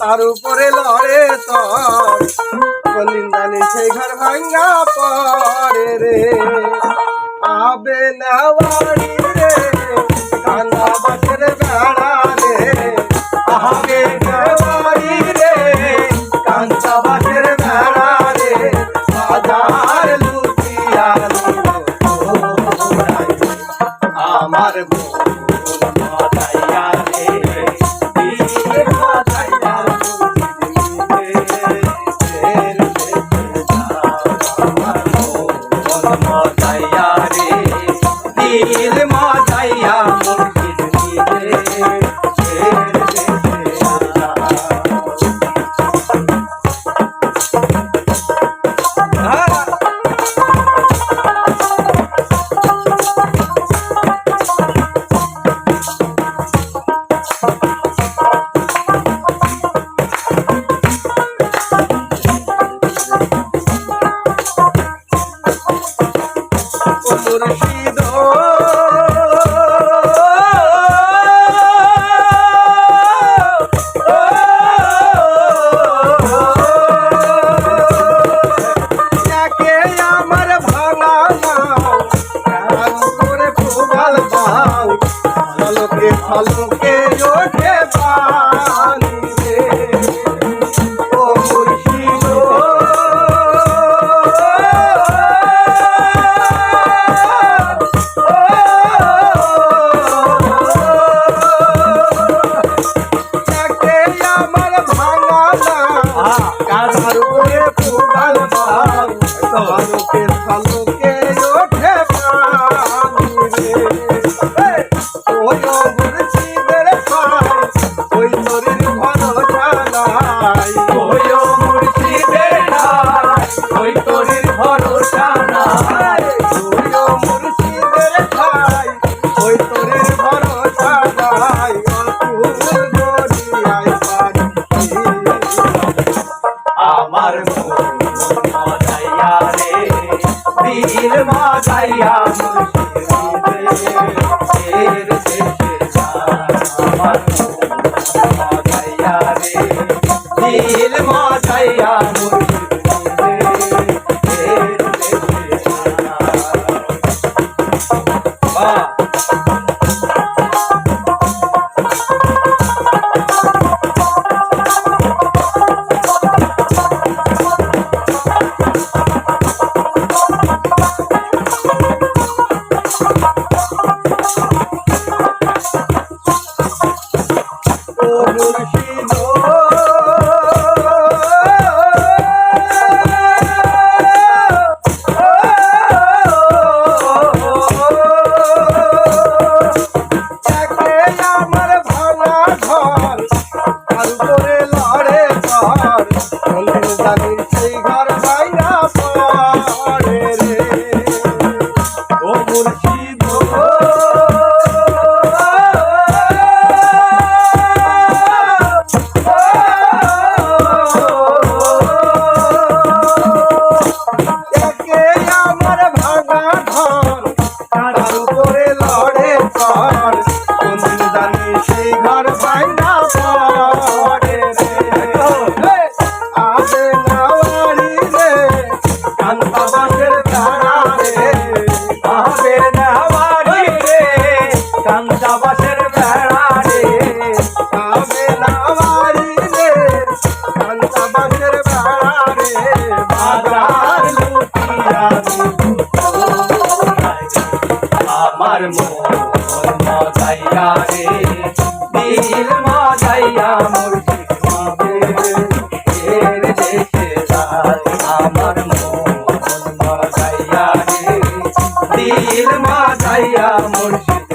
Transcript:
তার উপরে লড়ে তর। সে ঘর ভাঙ্গা পরে রে। আবে রে, কান্দা বাটের বেড়া রে। আবে রে, কান্দা বাটের বেড়া রে। বাজার লুটিয়া আমার alone. ওই তোরের ভরসা আমার মজাইয়া রে দিল মজাইয়া মুরগি খাবে এর আমার মন মজাইয়া রে দিল মজাইয়া মুরগি